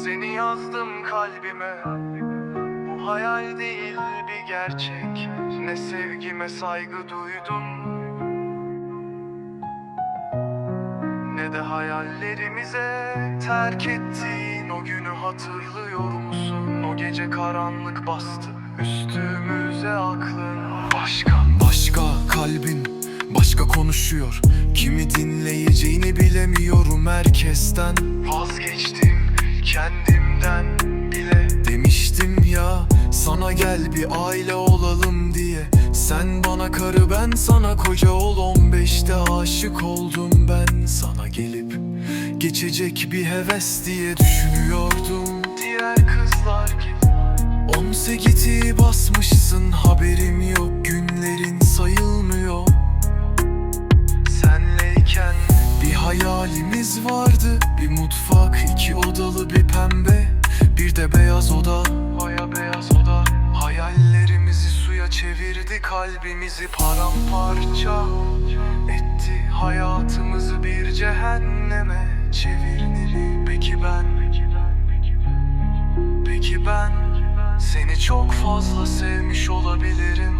Seni yazdım kalbime. Bu hayal değil bir gerçek. Ne sevgime saygı duydun? Ne de hayallerimize terk ettiğin o günü hatırlıyor musun? O gece karanlık bastı. Üstümüze aklın Başka Başka kalbin başka konuşuyor. Kimi dinleyeceğini bilemiyorum herkesten. Vazgeçtim sana gel bir aile olalım diye. Sen bana karı ben sana koca ol. 15'te aşık oldum ben Sana. Gelip geçecek bir heves diye düşünüyordum. Diğer kızlar gibi. 18'i basmışsın haberim yok. Günlerin sayılmıyor. Senleyken Bir hayalimiz vardı. Bir mutfak, iki odalı bir pembe. Bir de beyaz oda çevirdi Kalbimizi paramparça. Etti Hayatımızı bir cehenneme. Çevirdi. Peki ben? Peki ben? Seni çok fazla sevmiş olabilirim.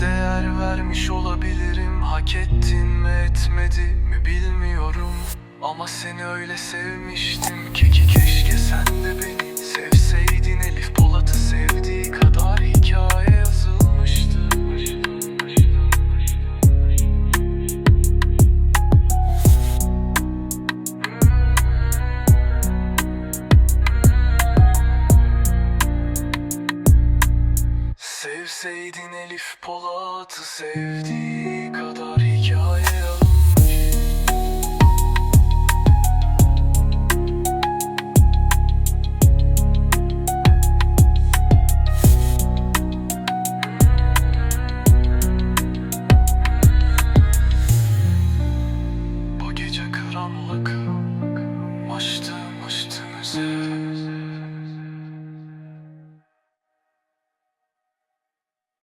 Değer vermiş olabilirim. Hak ettin mi etmedi mi bilmiyorum. Ama seni öyle sevmiştim ki ki keşke sen de beni Sevseydin Sevseydin Elif Polat'ı sevdiği kadar hikaye yazılmış Bu gece karanlık Açtım üstümüze